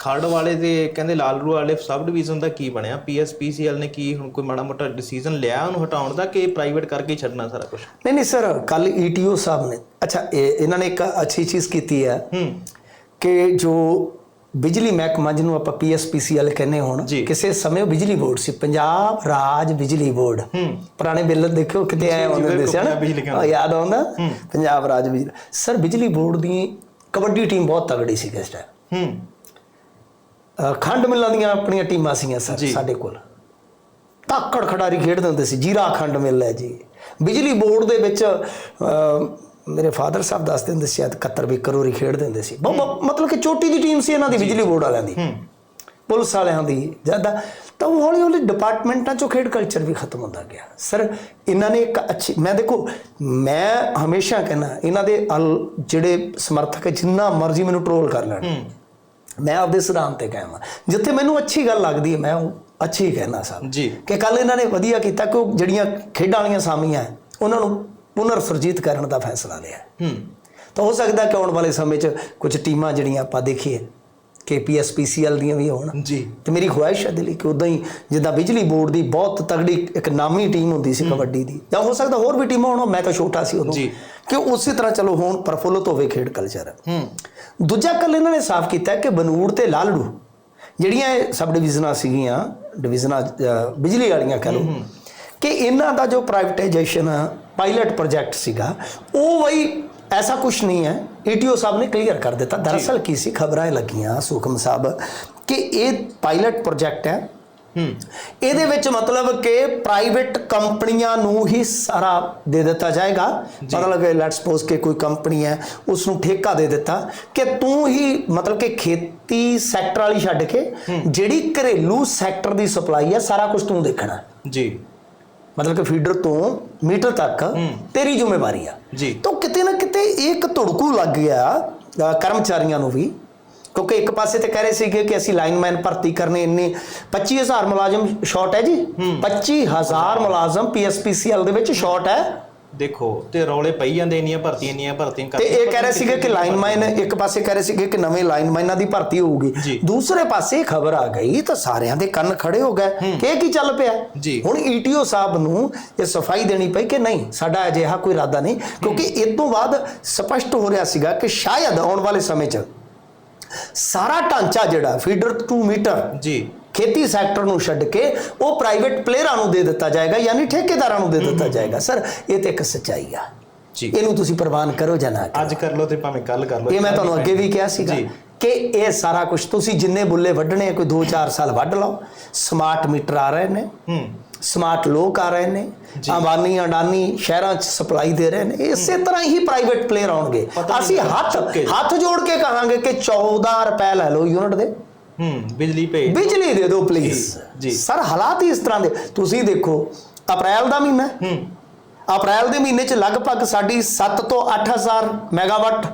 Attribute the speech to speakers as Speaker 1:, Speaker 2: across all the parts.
Speaker 1: ਖਰੜ ਵਾਲੇ ਦੇ ਕਹਿੰਦੇ ਲਾਲਰੂ ਵਾਲੇ ਸਬ ਡਿਵੀਜ਼ਨ ਦਾ ਕੀ ਬਣਿਆ? ਪੀਐਸਪੀਸੀਐਲ ਨੇ ਕੀ ਹੁਣ ਕੋਈ ਮਾੜਾ ਮੋਟਾ ਡਿਸੀਜਨ ਲਿਆ ਉਹਨੂੰ ਹਟਾਉਣ ਦਾ ਕਿ ਪ੍ਰਾਈਵੇਟ ਕਰਕੇ ਹੀ ਛੱਡਣਾ ਸਾਰਾ ਕੁਝ
Speaker 2: ਨਹੀਂ ਨਹੀਂ ਸਰ ਕੱਲ ਈਟੀਓ ਸਾਹਿਬ ਨੇ ਅੱਛਾ ਇਹ ਇਹਨਾਂ ਨੇ ਇੱਕ ਅੱਛੀ ਚੀਜ਼ ਕੀਤੀ ਹੈ
Speaker 1: ਹੂੰ।
Speaker 2: ਕਿ ਜੋ ਬਿਜਲੀ ਮਹਿਕਮਾ ਜਿਹਨੂੰ ਆਪਾਂ ਪੀਐਸਪੀਸੀਐਲ ਕਹਿੰਦੇ ਹੁਣ। ਕਿਸੇ ਸਮੇਂ ਬਿਜਲੀ ਬੋਰਡ ਸੀ ਪੰਜਾਬ ਰਾਜ ਬਿਜਲੀ ਬੋਰਡ। ਪੁਰਾਣੇ ਬਿੱਲ ਦੇਖਿਓ ਕਿਤੇ ਆਏ ਹੁੰਦੇ ਹੁੰਦੇ ਸੀ ਹਨਾ?
Speaker 1: ਪੰਜਾਬ ਬਿਜਲੀ
Speaker 2: ਆਹ ਯਾਦ ਆਉਂਦਾ? ਪੰਜਾਬ ਰਾਜ ਬਿਜਲੀ। ਸਰ ਬਿਜਲੀ ਬੋਰਡ ਦੀ ਕਬੱਡੀ ਟੀਮ ਬਹੁਤ ਤਗੜੀ ਸੀ ਇਸ ਟਾਈਮ
Speaker 1: ਹੂੰ।
Speaker 2: ਖੰਡ ਮਿੱਲਾਂ ਦੀਆਂ ਆਪਣੀਆਂ ਟੀਮਾਂ ਸੀਗੀਆਂ ਸਰ। ਸਾਡੇ ਕੋਲ। ਤਾਕੜ ਖਿਡਾਰੀ ਖੇਡਦੇ ਹੁੰਦੇ ਸੀ ਜੀਰਾ ਖੰਡ ਮਿੱਲ ਹੈ ਜੀ। ਬਿਜਲੀ ਬੋਰਡ ਦੇ ਵਿੱਚ ਮੇਰੇ ਫਾਦਰ ਸਾਹਿਬ ਦੱਸਦੇ ਹੁੰਦੇ ਸੀ ਸ਼ਾਇਦ 71 ਵਿਕਰ ਹੋਰੀ ਖੇਡਦੇ ਹੁੰਦੇ ਸੀ। ਮਤਲਬ ਕਿ ਚੋਟੀ ਦੀ ਟੀਮ ਸੀ ਇਹਨਾਂ ਦੀ ਬਿਜਲੀ ਬੋਰਡ ਵਾਲਿਆਂ ਦੀ। ਪੁਲਿਸ ਵਾਲਿਆਂ ਦੀ। ਜ਼ਿਆਦਾ ਤਾਂ ਉਹ ਹੌਲੀ ਹੌਲੀ ਡਿਪਾਰਟਮੈਂਟਾਂ ਚੋਂ ਖੇਡ ਕਲਚਰ ਵੀ ਖਤਮ ਹੁੰਦਾ ਗਿਆ। ਸਰ ਇਹਨਾਂ ਨੇ ਇੱਕ ਅੱਛੀ ਮੈਂ ਦੇਖੋ ਮੈਂ ਹਮੇਸ਼ਾ ਕਹਿੰਦਾ ਇਹਨਾਂ ਦੇ ਜਿਹੜੇ ਸਮਰਥਕ ਜਿੰਨਾ ਮਰਜ਼ੀ ਮੈਨੂੰ ਟਰੋਲ ਕਰ ਲੈਣ। ਮੈਂ ਆਪਦੇ ਸਿਧਾਂਤ ਤੇ ਕਾਇਮ ਹਾਂ। ਜਿੱਥੇ ਮੈਨੂੰ ਅੱਛੀ ਗੱਲ ਲੱਗਦੀ ਹੈ ਮੈਂ ਉਹ ਅੱਛੀ ਕਹਿਣਾ ਸਾਹਿਬ
Speaker 1: ਜੀ।
Speaker 2: ਕਿ ਕੱਲ ਇਹਨਾਂ ਨੇ ਵਧੀਆ ਕੀਤਾ ਕਿ ਉਹ ਜਿਹੜੀਆਂ ਖੇਡਾਂ ਵਾਲੀਆਂ ਸਾਮੀਆਂ ਉਹਨਾਂ ਨੂੰ ਪੁਨਰ ਸੁਰਜੀਤ ਕਰਨ ਦਾ ਫੈਸਲਾ ਲਿਆ
Speaker 1: ਹੂੰ।
Speaker 2: ਤਾਂ ਹੋ ਸਕਦਾ ਕਿ ਆਉਣ ਵਾਲੇ ਸਮੇਂ 'ਚ ਕੁਝ ਟੀਮਾਂ ਜਿਹੜੀਆਂ ਆਪਾਂ ਦੇਖੀਏ ਕਿ ਪੀਐਸਪੀਸੀਐਲ ਦੀਆਂ ਵੀ ਹੋਣ।
Speaker 1: ਜੀ।
Speaker 2: ਤੇ ਮੇਰੀ ਖੁਆਇਸ਼ ਹੈ ਦਿਲੀ ਕਿ ਉਦਾਂ ਹੀ ਜਿੱਦਾਂ ਬਿਜਲੀ ਬੋਰਡ ਦੀ ਬਹੁਤ ਤਗੜੀ ਇੱਕ ਨਾਮੀ ਟੀਮ ਹੁੰਦੀ ਸੀ ਕਬੱਡੀ ਦੀ। ਜਾਂ ਹੋ ਸਕਦਾ ਹੋਰ ਵੀ ਟੀਮਾਂ ਹੋਣ ਮੈਂ ਤਾਂ ਛੋਟਾ ਸੀ ਉਦੋਂ।
Speaker 1: ਜੀ।
Speaker 2: ਕਿ ਉਸੇ ਤਰ੍ਹਾਂ ਚਲੋ ਹੁਣ ਪ੍ਰਫੁੱਲਤ ਹੋਵੇ ਖੇਡ ਕਲਚਰ
Speaker 1: ਹੂੰ।
Speaker 2: ਦੂਜਾ ਕੱਲ ਇਹਨਾਂ ਨੇ ਸਾਫ਼ ਕੀਤਾ ਕਿ ਬਨੂੜ ਤੇ ਲਾਲੜੂ ਜਿਹੜੀਆਂ ਇਹ ਸਬ ਡਿਵੀਜ਼ਨਾਂ ਸੀਗੀਆਂ ਡਿਵੀਜ਼ਨਾਂ ਬਿਜਲੀ ਵਾਲੀਆਂ ਕਹ ਲਓ ਕਿ ਇਹਨਾਂ ਦਾ ਜੋ ਪ੍ਰਾਈਵੇਟਾਈਜੇਸ਼ਨ ਪਾਇਲਟ ਪ੍ਰੋਜੈਕਟ ਸੀਗਾ ਉਹ ਵਈ ਐਸਾ ਕੁਝ ਨਹੀਂ ਹੈ। ਈਟੀਓ ਸਾਹਿਬ ਨੇ ਕਲੀਅਰ ਕਰ ਦਿੱਤਾ। ਦਰਅਸਲ ਕੀ ਸੀ? ਖਬਰਾਂ ਲੱਗੀਆਂ ਸੁਖਮ ਸਾਹਿਬ ਕਿ ਇਹ ਪਾਇਲਟ ਪ੍ਰੋਜੈਕਟ ਹੂੰ ਇਹਦੇ ਵਿੱਚ ਮਤਲਬ ਕਿ ਪ੍ਰਾਈਵੇਟ ਕੰਪਨੀਆਂ ਨੂੰ ਹੀ ਸਾਰਾ ਦੇ ਦਿੱਤਾ ਜਾਏਗਾ। ਮਤਲਬ ਕਿ ਲੈਟਸ ਸਪੋਜ਼ ਕਿ ਕੋਈ ਕੰਪਨੀ ਹੈ ਉਸ ਨੂੰ ਠੇਕਾ ਦੇ ਦਿੱਤਾ ਕਿ ਤੂੰ ਹੀ ਮਤਲਬ ਕਿ ਖੇਤੀ ਸੈਕਟਰ ਵਾਲੀ ਛੱਡ ਕੇ ਜਿਹੜੀ ਘਰੇਲੂ ਸੈਕਟਰ ਦੀ ਸਪਲਾਈ ਹੈ ਸਾਰਾ ਕੁਝ ਤੂੰ ਦੇਖਣਾ।
Speaker 1: ਜੀ।
Speaker 2: ਮਤਲਬ ਕਿ ਫੀਡਰ ਤੋਂ ਮੀਟਰ ਤੱਕ ਤੇਰੀ ਜ਼ਿੰਮੇਵਾਰੀ ਆ।
Speaker 1: ਜੀ।
Speaker 2: ਤਾਂ ਕਿਤੇ ਨਾ ਕਿਤੇ ਇੱਕ ਧੜਕੂ ਲੱਗ ਗਿਆ ਕਰਮਚਾਰੀਆਂ ਨੂੰ ਵੀ। ਕਿਉਂਕਿ ਇੱਕ ਪਾਸੇ ਤੇ ਕਹਿ ਰਹੇ ਸੀਗੇ ਕਿ ਅਸੀਂ ਲਾਈਨਮੈਨ ਭਰਤੀ ਕਰਨੇ ਇੰਨੇ 25000 ਮੁਲਾਜ਼ਮ ਸ਼ਾਰਟ ਹੈ ਜੀ। 25000 ਮੁਲਾਜ਼ਮ ਪੀਐਸਪੀਸੀਐਲ ਦੇ ਵਿੱਚ ਸ਼ਾਰਟ ਹੈ।
Speaker 1: ਦੇਖੋ ਤੇ ਰੌਲੇ ਪਈ ਜਾਂਦੇ ਇੰਨੀਆਂ ਭਰਤੀਆਂ ਇੰਨੀਆਂ ਭਰਤੀਆਂ
Speaker 2: ਤੇ ਇਹ ਕਹਿ ਰਹੇ ਸੀਗੇ ਕਿ ਲਾਈਨਮੈਨ ਇੱਕ ਪਾਸੇ ਕਹਿ ਰਹੇ ਸੀਗੇ ਕਿ ਨਵੇਂ ਲਾਈਨਮੈਨਾਂ ਦੀ ਭਰਤੀ ਹੋਊਗੀ। ਦੂਸਰੇ ਪਾਸੇ ਖਬਰ ਆ ਗਈ ਤਾਂ ਸਾਰਿਆਂ ਦੇ ਕੰਨ ਖੜੇ ਹੋ ਗਏ। ਕਿ ਇਹ ਕੀ ਚੱਲ ਪਿਆ। ਹੁਣ ਈਟੀਓ ਸਾਹਿਬ ਨੂੰ ਇਹ ਸਫ਼ਾਈ ਦੇਣੀ ਪਈ ਕਿ ਨਹੀਂ? ਸਾਡਾ ਅਜਿਹਾ ਕੋਈ ਇਰਾਦਾ ਨਹੀਂ। ਕਿਉਂਕਿ ਇਸ ਤੋਂ ਬਾਅਦ ਸਪਸ਼ਟ ਹੋ ਰਿਹਾ ਸੀਗਾ ਕਿ ਸ਼ਾਇਦ ਆਉਣ ਵਾਲੇ ਸਮੇਂ 'ਚ ਸਾਰਾ ਢਾਂਚਾ ਜਿਹੜਾ ਫੀਡਰ 2 ਮੀਟਰ
Speaker 1: ਜੀ।
Speaker 2: ਖੇਤੀ ਸੈਕਟਰ ਨੂੰ ਛੱਡ ਕੇ ਉਹ ਪ੍ਰਾਈਵੇਟ ਪਲੇਅਰਾਂ ਨੂੰ ਦੇ ਦਿੱਤਾ ਜਾਏਗਾ ਯਾਨੀ ਠੇਕੇਦਾਰਾਂ ਨੂੰ ਦੇ ਦਿੱਤਾ ਜਾਏਗਾ। ਸਰ ਇਹ ਤੇ ਇੱਕ ਸੱਚਾਈ ਆ।
Speaker 1: ਜੀ।
Speaker 2: ਇਹਨੂੰ ਤੁਸੀਂ ਪ੍ਰਵਾਨ ਕਰੋ ਜਾਂ ਨਾ
Speaker 1: ਅੱਜ ਕਰ ਲਓ ਤੇ ਭਾਵੇਂ ਕੱਲ ਕਰ ਲਓ।
Speaker 2: ਇਹ ਮੈਂ ਤੁਹਾਨੂੰ ਅੱਗੇ ਵੀ ਕਿਹਾ ਸੀਗਾ
Speaker 1: ਜੀ।
Speaker 2: ਕਿ ਇਹ ਸਾਰਾ ਕੁਝ ਤੁਸੀਂ ਜਿੰਨੇ ਬੁੱਲੇ ਵੱਢਣੇ ਕੋਈ 2-4 ਸਾਲ ਵੱਢ ਲਓ। ਸਮਾਰਟ ਮੀਟਰ ਆ ਰਹੇ ਨੇ।
Speaker 1: ਹੂੰ।
Speaker 2: ਸਮਾਰਟ ਲੋਕ ਆ ਰਹੇ ਨੇ ਅੰਬਾਨੀ ਅਡਾਨੀ ਸ਼ਹਿਰਾਂ 'ਚ ਸਪਲਾਈ ਦੇ ਰਹੇ ਨੇ। ਇਸੇ ਤਰ੍ਹਾਂ ਹੀ ਪ੍ਰਾਈਵੇਟ ਪਲੇਅਰ ਆਉਣਗੇ। ਅਸੀਂ ਹੱਥ। ਹੱਥ ਜੋੜ ਕੇ ਕਹਾਂਗੇ ਕਿ 14 ਰੁਪਏ ਲੈ ਲਓ ਯੂਨਿਟ ਦੇ।
Speaker 1: ਹੂੰ ਬਿਜਲੀ ਪੇ
Speaker 2: ਬਿਜਲੀ ਦੇ ਦਿਓ ਪਲੀਜ਼
Speaker 1: ਜੀ।
Speaker 2: ਸਰ ਹਾਲਾਤ ਹੀ ਇਸ ਤਰ੍ਹਾਂ ਦੇ। ਤੁਸੀਂ ਦੇਖੋ ਅਪ੍ਰੈਲ ਦਾ ਮਹੀਨਾ। ਹੂੰ। ਅਪ੍ਰੈਲ ਦੇ ਮਹੀਨੇ 'ਚ ਲਗਭਗ ਸਾਡੀ 7 ਤੋਂ 8000 ਮੈਗਾਵਾਟ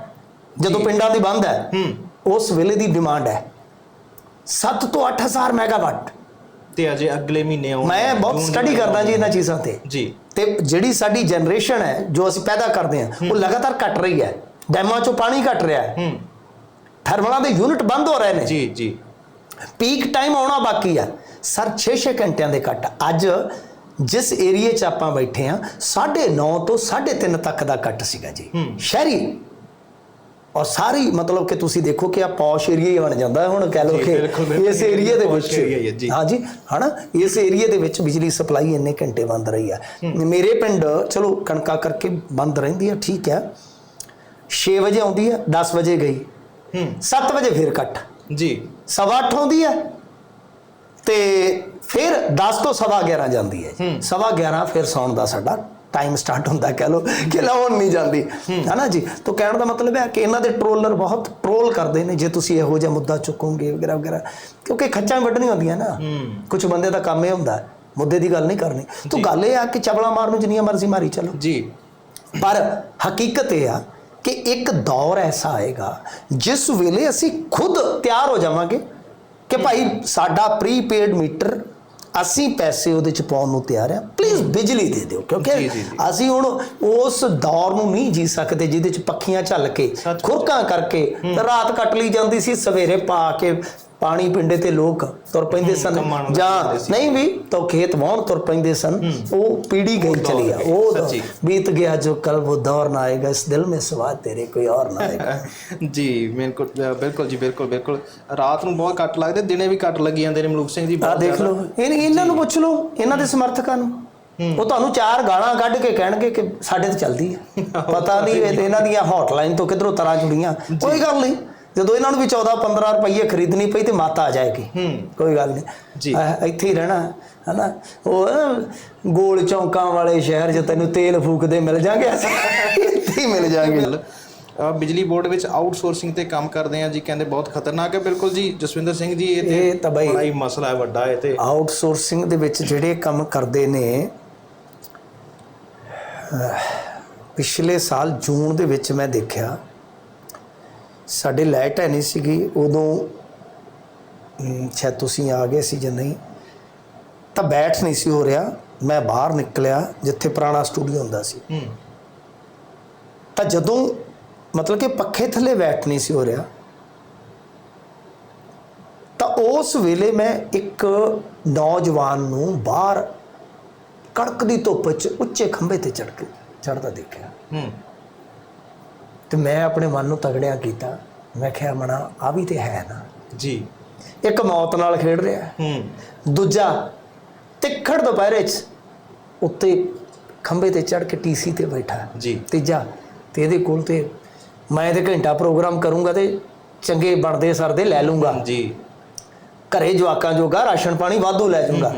Speaker 2: ਜਦੋਂ ਪਿੰਡਾਂ ਦੀ ਬੰਦ ਹੈ
Speaker 1: ਹੂੰ।
Speaker 2: ਉਸ ਵੇਲੇ ਦੀ ਡਿਮਾਂਡ ਹੈ। 7 ਤੋਂ 8000 ਮੈਗਾਵਾਟ
Speaker 1: ਤੇ ਅਜੇ ਅਗਲੇ ਮਹੀਨੇ ਆਉਣ
Speaker 2: ਮੈਂ ਬਹੁਤ ਸਟੱਡੀ ਕਰਦਾ ਜੀ ਇਹਨਾਂ ਚੀਜ਼ਾਂ ਤੇ।
Speaker 1: ਜੀ।
Speaker 2: ਤੇ ਜਿਹੜੀ ਸਾਡੀ ਜਨਰੇਸ਼ਨ ਹੈ ਜੋ ਅਸੀਂ ਪੈਦਾ ਕਰਦੇ ਹਾਂ ਉਹ ਲਗਾਤਾਰ ਘਟ ਰਹੀ ਹੈ। ਡੈਮਾਂ 'ਚੋਂ ਪਾਣੀ ਘਟ ਰਿਹਾ ਹੈ।
Speaker 1: ਹੂੰ।
Speaker 2: ਥਰਮਲਾਂ ਦੇ ਯੂਨਿਟ ਬੰਦ ਹੋ ਰਹੇ ਨੇ।
Speaker 1: ਜੀ ਜੀ।
Speaker 2: ਪੀਕ ਟਾਈਮ ਆਉਣਾ ਬਾਕੀ ਆ। ਸਰ 6-6 ਘੰਟਿਆਂ ਦੇ ਕੱਟ ਅੱਜ ਜਿਸ ਏਰੀਏ 'ਚ ਆਪਾਂ ਬੈਠੇ ਆ 9:30 ਤੋਂ 3:30 ਤੱਕ ਦਾ ਕੱਟ ਸੀਗਾ ਜੀ। ਸ਼ਹਿਰੀ ਔਰ ਸਾਰੀ ਮਤਲਬ ਕਿ ਤੁਸੀਂ ਦੇਖੋ ਕਿ ਆ ਪੌਸ਼ ਏਰੀਆ ਹੀ ਬਣ ਜਾਂਦਾ ਹੁਣ ਕਹਿ
Speaker 1: ਜੀ,
Speaker 2: ਕਿ। ਇਸ ਏਰੀਆ ਦੇ ਵਿੱਚ। ਹਾਂਜੀ ਹਨਾ? ਇਸ ਏਰੀਆ ਦੇ ਵਿੱਚ ਬਿਜਲੀ ਸਪਲਾਈ ਇੰਨੇ ਘੰਟੇ ਬੰਦ ਰਹੀ ਆ ਮੇਰੇ ਪਿੰਡ ਚਲੋ ਕਣਕਾਂ ਕਰਕੇ ਬੰਦ ਰਹਿੰਦੀ ਆ ਠੀਕ ਹੈ। 6 ਵਜੇ ਆਉਂਦੀ ਆ 10 ਵਜੇ ਗਈ।
Speaker 1: ਹੂੰ।
Speaker 2: 7 ਵਜੇ ਫਿਰ ਕੱਟ।
Speaker 1: ਜੀ।
Speaker 2: ਸਵਾ ਅੱਠ ਆਉਂਦੀ ਹੈ ਤੇ ਫਿਰ 10 ਤੋਂ ਸਵਾ 11 ਜਾਂਦੀ ਹੈ। ਜੀ। ਸਵਾ 11 ਫਿਰ ਸੌਣ ਦਾ ਸਾਡਾ ਟਾਈਮ ਸਟਾਰਟ ਹੁੰਦਾ ਕਹਿ ਲੋ ਕਿ ਲਾਉਣ ਨਹੀਂ ਜਾਂਦੀ। ਹਨਾ ਜੀ? ਤਾਂ ਕਹਿਣ ਦਾ ਮਤਲਬ ਹੈ ਕਿ ਇਹਨਾਂ ਦੇ ਟ੍ਰੋਲਰ ਬਹੁਤ ਟ੍ਰੋਲ ਕਰਦੇ ਨੇ ਜੇ ਤੁਸੀਂ ਇਹੋ ਜਿਹਾ ਮੁੱਦਾ ਚੁੱਕੋਗੇ ਵਗੈਰਾ ਵਗੈਰਾ। ਕਿਉਂਕਿ ਖੱਚਾਂ ਵੱਢਣੀਆਂ ਹੁੰਦੀਆਂ ਨਾ। ਕੁਝ ਬੰਦੇ ਦਾ ਕੰਮ ਇਹ ਹੁੰਦਾ ਮੁੱਦੇ ਦੀ ਗੱਲ ਨਹੀਂ ਕਰਨੀ। ਤਾਂ ਗੱਲ ਇਹ ਆ ਕਿ ਚਬਲਾ ਮਾਰਨ ਨੂੰ ਜਿੰਨੀਆਂ ਮਰਜ਼ੀ ਮਾਰੀ ਚਲੋ।
Speaker 1: ਜੀ।
Speaker 2: ਪਰ ਹਕੀਕਤ ਇਹ ਆ ਕਿ ਇੱਕ ਦੌਰ ਐਸਾ ਆਏਗਾ ਜਿਸ ਵੇਲੇ ਅਸੀਂ ਖੁਦ ਤਿਆਰ ਹੋ ਜਾਵਾਂਗੇ ਕਿ ਭਾਈ ਸਾਡਾ ਪ੍ਰੀਪੇਡ ਮੀਟਰ ਅਸੀਂ ਪੈਸੇ ਉਹਦੇ ਚ ਪਾਉਣ ਨੂੰ ਤਿਆਰ ਆ ਪਲੀਜ਼ ਬਿਜਲੀ ਦੇ ਦਿਓ ਕਿਉਂਕਿ। ਅਸੀਂ ਹੁਣ ਉਸ ਦੌਰ ਨੂੰ ਨਹੀਂ ਜੀ ਸਕਦੇ ਜਿਹਦੇ ਚ ਪੱਖੀਆਂ ਝੱਲ ਕੇ। ਖੁਰਕਾਂ ਕਰਕੇ ਰਾਤ ਕੱਟ ਲਈ ਜਾਂਦੀ ਸੀ ਸਵੇਰੇ ਪਾ ਕੇ ਪਾਣੀ ਪਿੰਡੇ ਤੇ ਲੋਕ ਤੁਰ ਪੈਂਦੇ ਸਨ। ਜਾਂ ਨਹੀਂ ਵੀ ਤਾਂ ਖੇਤ ਵਾਹਣ ਤੁਰ ਪੈਂਦੇ ਸਨ। ਉਹ ਪੀੜੀ ਗਈ ਚਲੀ ਆ। ਉਹ ਬੀਤ ਗਿਆ ਜੋ ਕੱਲ ਉਹ ਦੌਰ ਨਾ ਆਏਗਾ। ਇਸ ਦਿਲ ਮੇ ਸਵਾਦ ਤੇਰੇ ਕੋਈ ਹੋਰ ਨਾ ਆਏਗਾ।
Speaker 1: ਜੀ ਬਿਲਕੁਲ ਬਿਲਕੁਲ ਜੀ ਬਿਲਕੁਲ ਬਿਲਕੁਲ। ਰਾਤ ਨੂੰ ਬਹੁਤ ਕੱਟ ਲੱਗਦੇ ਦਿਨੇ ਵੀ ਕੱਟ ਲੱਗੀ ਜਾਂਦੇ ਨੇ ਮਲੂਕ ਸਿੰਘ ਜੀ
Speaker 2: ਆ ਦੇਖ ਲਓ। ਇਹਨਾਂ ਨੂੰ ਪੁੱਛ ਲਓ ਇਹਨਾਂ ਦੇ ਸਮਰਥਕਾਂ ਨੂੰ। ਉਹ ਤੁਹਾਨੂੰ ਚਾਰ ਗਾਲਾਂ ਕੱਢ ਕੇ ਕਹਿਣਗੇ ਕਿ ਸਾਡੇ ਤੇ ਚੱਲਦੀ ਹੈ ਪਤਾ ਨਹੀਂ ਇਹਨਾਂ ਦੀਆਂ ਹੌਟਲਾਈਨ ਤੋਂ ਕਿਧਰੋਂ ਤਰਾਂ ਜੁੜੀਆਂ। ਕੋਈ ਗੱਲ ਨਹੀਂ। ਜਦੋਂ ਇਹਨਾਂ ਨੂੰ ਵੀ 14 15 ਰੁਪਏ ਖਰੀਦਣੀ ਪਈ ਤੇ ਮਾਤਾ ਆ ਜਾਏਗੀ। ਕੋਈ ਗੱਲ ਨਹੀਂ।
Speaker 1: ਜੀ।
Speaker 2: ਇੱਥੇ ਹੀ ਰਹਿਣਾ ਹਨਾ? ਉਹ ਗੋਲ ਚੌਂਕਾਂ ਵਾਲੇ ਸ਼ਹਿਰ 'ਚ ਤੈਨੂੰ ਤੇਲ ਫੂਕਦੇ ਮਿਲ ਅਸੀਂ ਇੱਥੇ ਹੀ ਮਿਲ ਜਾਣਗੇ।
Speaker 1: ਅ, ਬਿਜਲੀ ਬੋਰਡ ਵਿੱਚ ਆਊਟਸੋਰਸਿੰਗ ਤੇ ਕੰਮ ਕਰਦੇ ਆ ਜੀ ਕਹਿੰਦੇ ਬਹੁਤ ਖਤਰਨਾਕ ਹੈ। ਬਿਲਕੁਲ ਜੀ ਜਸਵਿੰਦਰ ਸਿੰਘ ਜੀ ਇਹ ਤੇ
Speaker 2: ਇਹ ਤਾਂ ਬਈ-
Speaker 1: ਬੜਾ ਹੀ ਮਸਲਾ ਹੈ ਵੱਡਾ ਇਹ ਤੇ।
Speaker 2: ਆਊਟਸੋਰਸਿੰਗ ਦੇ ਵਿੱਚ ਜਿਹੜੇ ਕੰਮ ਕਰਦੇ ਨੇ ਪਿਛਲੇ ਸਾਲ ਜੂਨ ਦੇ ਵਿੱਚ ਮੈਂ ਦੇਖਿਆ ਸਾਡੇ ਲਾਈਟ ਹੈ ਨਹੀਂ ਸੀਗੀ ਉਦੋਂ ਸ਼ਾਇਦ ਤੁਸੀਂ ਆ ਗਏ ਸੀ ਜਾਂ ਨਹੀਂ ਤਾਂ ਬੈਠ ਨਹੀਂ ਸੀ ਹੋ ਰਿਹਾ ਮੈਂ ਬਾਹਰ ਨਿਕਲਿਆ ਜਿੱਥੇ ਪੁਰਾਣਾ ਸਟੂਡੀਓ ਹੁੰਦਾ ਸੀ। ਤਾਂ ਜਦੋਂ ਮਤਲਬ ਕਿ ਪੱਖੇ ਥੱਲੇ ਬੈਠ ਨਹੀਂ ਸੀ ਹੋ ਰਿਹਾ ਤਾਂ ਉਸ ਵੇਲੇ ਮੈਂ ਇੱਕ ਨੌਜਵਾਨ ਨੂੰ ਬਾਹਰ ਕੜਕਦੀ ਧੁੱਪ 'ਚ ਉੱਚੇ ਖੰਭੇ ਤੇ ਚੜ ਕੇ ਚੜਦਾ ਦੇਖਿਆ।
Speaker 1: ਹੂੰ
Speaker 2: ਤੇ ਮੈਂ ਆਪਣੇ ਮਨ ਨੂੰ ਤਗੜਿਆ ਕੀਤਾ। ਮੈਂ ਕਿਹਾ ਮਣਾ ਆ ਵੀ ਤੇ ਹੈ ਨਾ।
Speaker 1: ਜੀ।
Speaker 2: ਇੱਕ ਮੌਤ ਨਾਲ ਖੇਡ ਰਿਹਾ। ਹੈ। ਦੂਜਾ ਤਿੱਖੜ ਦੁਪਹਿਰੇ 'ਚ ਉੱਤੇ ਖੰਭੇ ਤੇ ਚੜ ਕੇ ਟੀਸੀ ਤੇ ਬੈਠਾ।
Speaker 1: ਜੀ।
Speaker 2: ਤੀਜਾ ਤੇ ਇਹਦੇ ਕੋਲ ਤੇ ਮੈਂ ਤੇ ਘੰਟਾ ਪ੍ਰੋਗਰਾਮ ਕਰੂੰਗਾ ਤੇ ਚੰਗੇ ਬਣਦੇ ਸਰਦੇ ਲੈ ਲੂੰਗਾ।
Speaker 1: ਜੀ।
Speaker 2: ਘਰੇ ਜਵਾਕਾਂ ਜੋਗਾ ਰਾਸ਼ਨ ਪਾਣੀ ਵਾਧੂ ਲੈ ਜਾਊਗਾ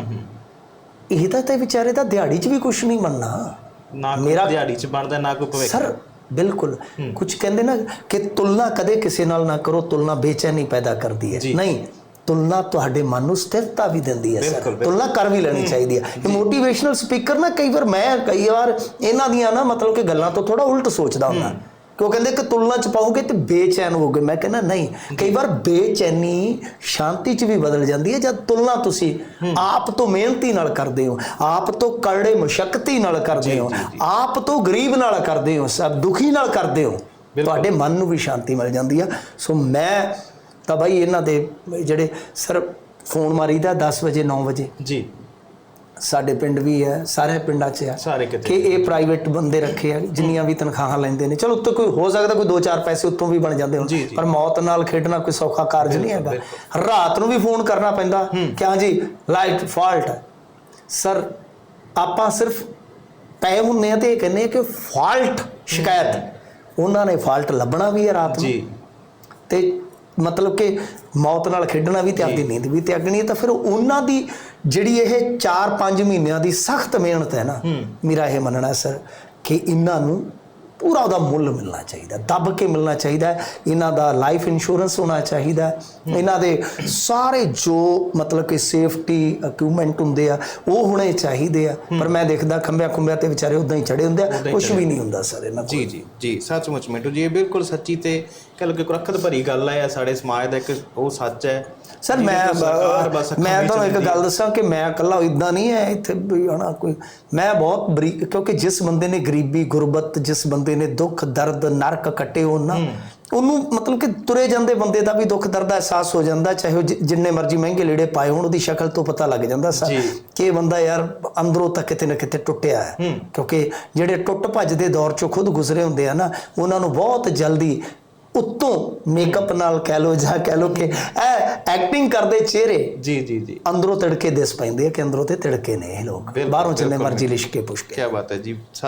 Speaker 2: ਇਹ ਤਾਂ ਤੇ ਵਿਚਾਰੇ ਤਾਂ ਦਿਹਾੜੀ 'ਚ ਵੀ ਕੁਝ ਨਹੀਂ ਮੰਨਣਾ।
Speaker 1: ਨਾ
Speaker 2: ਮੇਰਾ-
Speaker 1: ਦਿਹਾੜੀ ਚ ਬਣਦਾ ਨਾ ਕੋਈ ਭਵਿੱਖ।
Speaker 2: ਸਰ ਬਿਲਕੁਲ। ਕੁਝ ਕਹਿੰਦੇ ਨਾ ਕਿ ਤੁਲਨਾ ਕਦੇ ਕਿਸੇ ਨਾਲ ਨਾ ਕਰੋ ਤੁਲਨਾ ਬੇਚੈਨੀ ਪੈਦਾ ਕਰਦੀ ਹੈ। ਨਹੀਂ ਤੁਲਨਾ ਤੁਹਾਡੇ ਮਨ ਨੂੰ ਸਥਿਰਤਾ ਵੀ ਦਿੰਦੀ ਹੈ ਸਰ। ਤੁਲਨਾ ਕਰ ਵੀ ਲੈਣੀ ਚਾਹੀਦੀ ਹੈ। ਇਹ ਮੋਟੀਵੇਸ਼ਨਲ ਸਪੀਕਰ ਨਾ ਕਈ ਵਾਰ ਮੈਂ ਕਈ ਵਾਰ ਇਹਨਾਂ ਦੀਆਂ ਨਾ ਮਤਲਬ ਕਿ ਗੱਲਾਂ ਤੋਂ ਥੋੜਾ ਉਲਟ ਸੋਚਦਾ ਹੁੰਦਾ। ਕਿ ਉਹ ਕਹਿੰਦੇ ਕਿ ਤੁਲਨਾ ਚ ਪਾਓਗੇ ਤੇ ਬੇਚੈਨ ਹੋਗੇ ਮੈਂ ਕਹਿੰਦਾ ਨਹੀਂ ਕਈ ਵਾਰ ਬੇਚੈਨੀ ਸ਼ਾਂਤੀ ਚ ਵੀ ਬਦਲ ਜਾਂਦੀ ਹੈ ਜਦ ਤੁਲਨਾ ਤੁਸੀਂ ਆਪ ਤੋਂ ਮਿਹਨਤੀ ਨਾਲ ਕਰਦੇ ਹੋ ਆਪ ਤੋਂ ਕਰੜੇ ਮੁਸ਼ਕਤੀ ਨਾਲ ਕਰਦੇ ਹੋ ਆਪ ਤੋਂ ਗਰੀਬ ਨਾਲ ਕਰਦੇ ਹੋ ਸਭ ਦੁਖੀ ਨਾਲ ਕਰਦੇ ਹੋ ਤੁਹਾਡੇ ਮਨ ਨੂੰ ਵੀ ਸ਼ਾਂਤੀ ਮਿਲ ਜਾਂਦੀ ਆ। ਸੋ ਮੈਂ ਤਾਂ ਬਾਈ ਇਹਨਾਂ ਦੇ ਜਿਹੜੇ ਸਰ ਫੋਨ ਮਾਰੀਦਾ 10 ਵਜੇ 9 ਵਜੇ।
Speaker 1: ਜੀ।
Speaker 2: ਸਾਡੇ ਪਿੰਡ ਵੀ ਹੈ ਸਾਰੇ ਪਿੰਡਾਂ 'ਚ ਆ।
Speaker 1: ਸਾਰੇ ਕਿਤੇ
Speaker 2: ਕਿ ਇਹ ਪ੍ਰਾਈਵੇਟ ਬੰਦੇ ਰੱਖੇ ਆ ਜਿੰਨੀਆਂ ਵੀ ਤਨਖਾਹਾਂ ਲੈਂਦੇ ਨੇ। ਚਲੋ ਉੱਤੇ ਕੋਈ ਹੋ ਸਕਦਾ ਕੋਈ 2-4 ਪੈਸੇ ਉੱਤੋਂ ਵੀ ਬਣ ਜਾਂਦੇ ਹੋਣ
Speaker 1: ਜੀ, ਜੀ।
Speaker 2: ਪਰ ਮੌਤ ਨਾਲ ਖੇਡਣਾ ਕੋਈ ਸੌਖਾ ਕਾਰਜ ਨਹੀਂ ਹੈਗਾ। ਰਾਤ ਨੂੰ ਵੀ ਫੋਨ ਕਰਨਾ ਪੈਂਦਾ ਕਿ ਹਾਂਜੀ ਲਾਈਟ ਫਾਲਟ ਹੈ। ਸਰ ਆਪਾਂ ਸਿਰਫ ਪਏ ਹੁੰਨੇ ਆ ਤੇ ਇਹ ਕਹਿੰਦੇ ਆ ਕਿ ਫਾਲਟ ਸ਼ਿਕਾਇਤ। ਉਹਨਾਂ ਨੇ ਫਾਲਟ ਲੱਭਣਾ ਵੀ ਹੈ ਰਾਤ ਨੂੰ।
Speaker 1: ਜੀ।
Speaker 2: ਤੇ ਮਤਲਬ ਕਿ ਮੌਤ ਨਾਲ ਖੇਡਣਾ ਵੀ ਤੇ ਆਪਦੀ ਨੀਂਦ ਵੀ ਤਿਆਗਣੀ ਹੈ ਤਾਂ ਫਿਰ ਉਹਨਾਂ ਦੀ ਜਿਹੜੀ ਇਹ 4-5 ਮਹੀਨਿਆਂ ਦੀ ਸਖਤ ਮਿਹਨਤ ਹੈ ਨਾ ਮੇਰਾ ਇਹ ਮੰਨਣਾ ਸਰ ਕਿ ਇਹਨਾਂ ਨੂੰ ਪੂਰਾ ਉਹਦਾ ਮੁੱਲ ਮਿਲਣਾ ਚਾਹੀਦਾ ਦੱਬ ਕੇ ਮਿਲਣਾ ਚਾਹੀਦਾ। ਇਹਨਾਂ ਦਾ ਲਾਈਫ ਇੰਸ਼ੋਰੈਂਸ ਹੋਣਾ ਚਾਹੀਦਾ। ਇਹਨਾਂ ਦੇ ਸਾਰੇ ਜੋ ਮਤਲਬ ਕਿ ਸੇਫਟੀ ਇਕਵਿਪਮੈਂਟ ਹੁੰਦੇ ਆ ਉਹ ਹੋਣੇ ਚਾਹੀਦੇ ਆ। ਪਰ ਮੈਂ ਦੇਖਦਾ ਖੰਭਿਆਂ ਖੁੰਭਿਆਂ ਤੇ ਵਿਚਾਰੇ ਉਦਾਂ ਹੀ ਚੜੇ ਹੁੰਦੇ ਆ ਕੁਝ ਵੀ ਨਹੀਂ ਹੁੰਦਾ। ਸਰ ਇਹਨਾਂ ਕੋਲ।
Speaker 1: ਜੀ ਜੀ ਜੀ ਸੱਚਮੁੱਚ ਮਿੰਟੂ ਜੀ ਇਹ ਬਿਲਕੁਲ ਸੱਚੀ ਤੇ ਕਹ ਕਿ ਕੁਰਖਤ ਭਰੀ ਗੱਲ ਹੈ ਸਾਡੇ ਸਮਾਜ ਦਾ ਇੱਕ ਉਹ ਸੱਚ ਹੈ।
Speaker 2: ਸਰ ਮੈਂ ਮੈਂ ਤੁਹਾਨੂੰ ਇੱਕ। ਗੱਲ ਦੱਸਾਂ ਕਿ ਮੈਂ ਇਕੱਲਾ ਇਦਾਂ ਨਹੀਂ ਹੈ ਇੱਥੇ ਵੀ ਹਨਾ ਕੋਈ। ਮੈਂ ਬਹੁਤ ਬਰੀਕ ਕਿਉਂਕਿ ਜਿਸ ਬੰਦੇ ਨੇ ਗਰੀਬੀ ਗੁਰਬਤ ਜਿਸ ਬੰਦੇ ਨੇ ਦੁੱਖ ਦਰਦ ਨਰਕ ਕੱਟੇ ਹੋਣ ਨਾ ਉਹਨੂੰ ਮਤਲਬ ਕਿ ਤੁਰੇ ਜਾਂਦੇ ਬੰਦੇ ਦਾ ਵੀ ਦੁੱਖ ਦਰਦ ਦਾ ਅਹਿਸਾਸ ਹੋ ਜਾਂਦਾ ਚਾਹੇ ਉਹ ਜਿੰਨੇ ਮਰਜ਼ੀ ਮਹਿੰਗੇ ਲੀੜੇ ਪਾਏ ਹੋਣ ਉਹਦੀ ਸ਼ਕਲ ਤੋਂ ਪਤਾ ਲੱਗ ਜਾਂਦਾ ਸਰ
Speaker 1: ਜੀ।
Speaker 2: ਕਿ ਇਹ ਬੰਦਾ ਯਾਰ ਅੰਦਰੋਂ ਤਾਂ ਕਿਤੇ ਨਾ ਕਿਤੇ ਟੁੱਟਿਆ ਹੈ। ਕਿਉਂਕਿ ਜਿਹੜੇ ਟੁੱਟ ਭੱਜ ਦੇ ਦੌਰ ਚੋਂ ਖੁਦ ਗੁਜ਼ਰੇ ਹੁੰਦੇ ਆ ਨਾ ਉਹਨਾਂ ਨੂੰ ਬਹੁਤ ਜਲਦੀ ਉੱਤੋਂ ਮੇਕਅਪ ਨਾਲ ਕਹਿ ਲੋ ਜਾਂ ਕਹਿ ਲੋ ਕਿ ਇਹ ਐਕਟਿੰਗ ਕਰਦੇ ਚਿਹਰੇ
Speaker 1: ਜੀ ਜੀ ਜੀ।
Speaker 2: ਅੰਦਰੋਂ ਤੜਕੇ ਦਿਸ ਪੈਂਦੇ ਆ ਕਿ ਅੰਦਰੋਂ ਤੇ ਤੜਕੇ ਨੇ ਇਹ ਲੋਕ। ਬਾਹਰੋਂ ਜਿੰਨੇ। ਮਰਜ਼ੀ ਲਿਸ਼ਕੇ ਪੁਸ਼ਕੇ।
Speaker 1: ਕੀ ਬਾਤ ਹੈ ਜੀ। ਸੱਚ